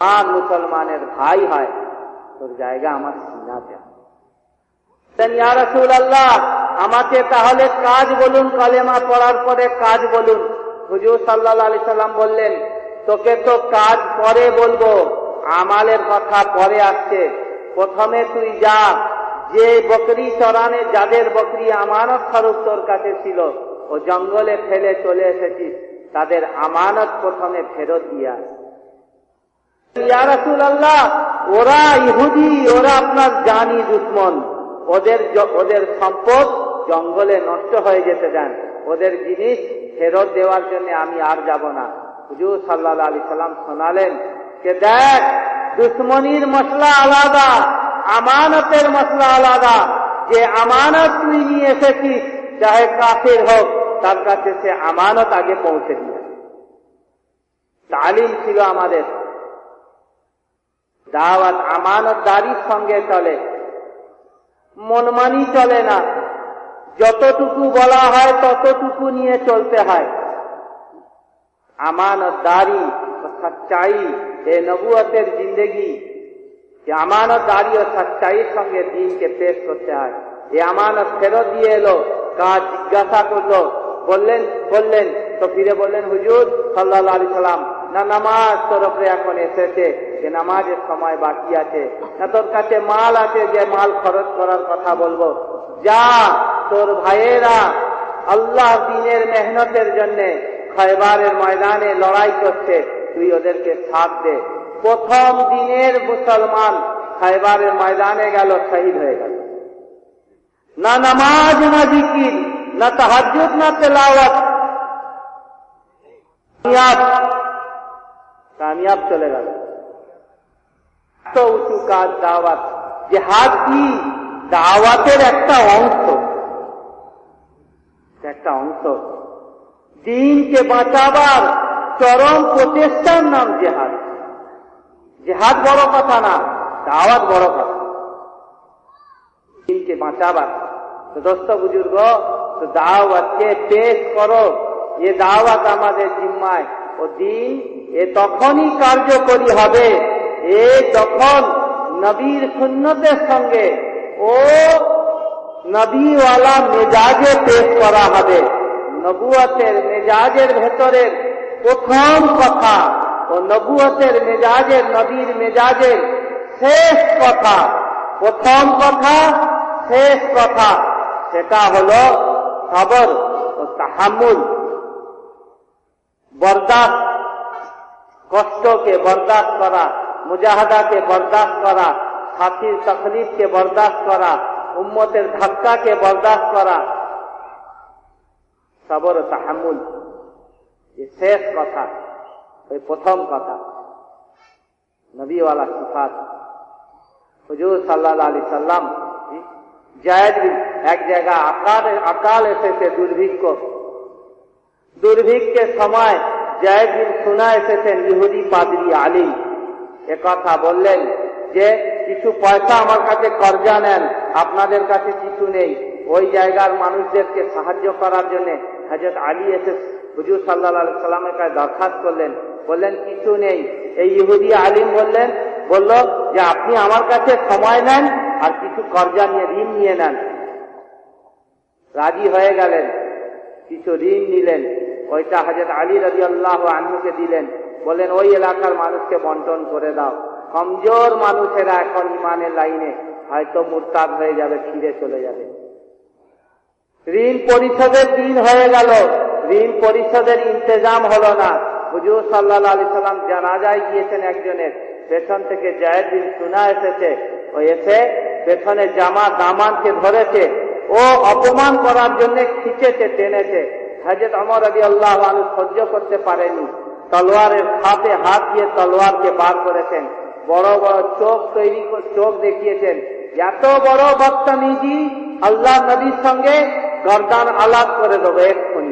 আর মুসলমানের ভাই হয়, তোর জায়গা আমার সিনাতে। আমাকে তাহলে কাজ বলুন, কালেমা পড়ার পরে কাজ বলুন। হুজুর সাল্লাহ আলি সাল্লাম বললেন, তোকে তো কাজ পরে বলব, আমালের কথা পরে আসছে। প্রথমে তুই যা, যে বকরি চরানে যাদের বকরি আমানত স্বরূপ তোর কাছে ছিল, ও জঙ্গলে ফেলে চলে এসেছিস, তাদের আমানত প্রথমে ফেরত দিয়া আল্লাহ ওরা ইহুদি, ওরা আপনার জানি দুশ্মন। ওদের ওদের সম্পদ জঙ্গলে নষ্ট হয়ে যেতে দেন। ওদের জিনিস ফেরত দেওয়ার জন্য আমি আর যাব না। হুজুর সাল্লাহ আলি সাল্লাম শোনালেন যে, দেখ, দুশ্মনির মশলা আলাদা, আমানতের মশলা আলাদা। যে আমানত তুই নিয়ে এসেছিস, চাহে কাফের হোক, তার কাছে সে আমানত আগে পৌঁছে দিয়ে তালিম ছিল আমাদের। দাওয়াত আমানতদারির সঙ্গে চলে। মনমানি চলে না। যতটুকু বলা হয় ততটুকু নিয়ে চলতে হয়। আমানতদারি সচ্চাই এ নবুয়তের জিন্দগি। যে আমানতদারি ও সচ্চাইয়ের সঙ্গে দিনকে পেশ করতে হয়। এ আমানত ফেরত দিয়ে এলো কাজ জিজ্ঞাসা করল, বললেন বললেন, তো ফিরে বললেন, হুজুর সাল্লাহ আলি সাল্লাম না, নামাজ তোর উপরে এখন এসেছে। যে নামাজের সময় বাকি আছে। না তোর কাছে মাল আছে যে মাল খরচ করার কথা বলব? যা তোর ভাইয়েরা আল্লাহ দিনের মেহনতের জন্য খয়বারের ময়দানে লড়াই করছে, তুই ওদেরকে সাথ দে। প্রথম দিনের মুসলমান খয়বারের ময়দানে গেল, শহীদ হয়ে গেল। না নামাজ, না জিকির, না তাহাজুদ না তেলাওয়াত। কামিয়াব চলে গেল। উঁচু কাজ দাওয়াত। জেহাদ কি? দাওয়াতের একটা অংশ। একটা অংশ। দিনকে বাঁচাবার চরম প্রচেষ্টার নাম জেহাদ। জেহাদ বড় কথা না, দাওয়াত বড় কথা। দিনকে বাঁচাবার। তো দোস্ত, বুজুর্গ, তো দাওয়াতকে পেশ করো। এ দাওয়াত আমাদের জিম্মায়। ও দিন এ তখনই কার্যকরী হবে। এ যখন নবীর সুন্নতের সঙ্গে ও নবীওয়ালা মেজাজে পেশ করা হবে নবুয়তের মেজাজের ভেতরের প্রথম কথা ও নবুয়তের মেজাজের নবীর মেজাজের শেষ কথা প্রথম কথা শেষ কথা সেটা হল খবর ও তাহামুল বরদাস্ত কষ্টকে বরদাস্ত করা মুজাহাদাকে বরদাস্ত করা সাথীর তকলিফকে বরদাস্ত করা উম্মতের ধাক্কাকে বরদাস্ত করা সবর তাহামুল শেষ কথা ওই প্রথম কথা নবীওয়ালা সিফাত হুজুর সাল্লাহ আলী সাল্লাম জায়দ এক জায়গা আকাল আকাল এসেছে দুর্ভিক্ষ দুর্ভিক্ষের সময় জয়েদ বিন সুনা এসেছেন ইহুদি পাদরি আলী কথা বললেন যে, কিছু পয়সা আমার কাছে কর্জা নেন, আপনাদের কাছে কিছু নেই। ওই জায়গার মানুষদেরকে সাহায্য করার জন্য হজরত আলী এসে হুজুর সাল্লাহ সাল্লামের কাছে দরখাস্ত করলেন। বললেন, কিছু নেই। এই ইহুদি আলিম বললেন, বলল যে, আপনি আমার কাছে সময় নেন আর কিছু কর্জা নিয়ে, ঋণ নিয়ে নেন। রাজি হয়ে গেলেন, কিছু ঋণ নিলেন। ওইটা হাজরত আলী রাজি আল্লাহ আনহুকে দিলেন। বলেন, ওই এলাকার মানুষকে বন্টন করে দাও। কমজোর মানুষেরা এখন ইমানের লাইনে। হয়তো মুরতাদ হয়ে যাবে, ফিরে চলে যাবে। ঋণ পরিশোধের দিন হয়ে গেল। ঋণ পরিশোধের ইন্তজাম হলো না। হুজুর সাল্লাহ আলি সাল্লাম জানাজায় গিয়েছেন একজনের। পেছন থেকে জয়ের দিন শোনা এসেছে। ও এসে পেছনে জামা দামানকে ধরেছে। ও অপমান করার জন্য খিচেছে, টেনেছে। হাজরত অমর আলী আল্লাহ সহ্য করতে পারেনি। তলোয়ারের হাতে হাত দিয়ে তলোয়ারকে বার করেছেন। বড় বড় চোখ তৈরি চোখ দেখিয়েছেন। এত বড় বক্তা নিজি আল্লাহ নবীর সঙ্গে গরদান আলাপ করে দেবো এক্ষুনি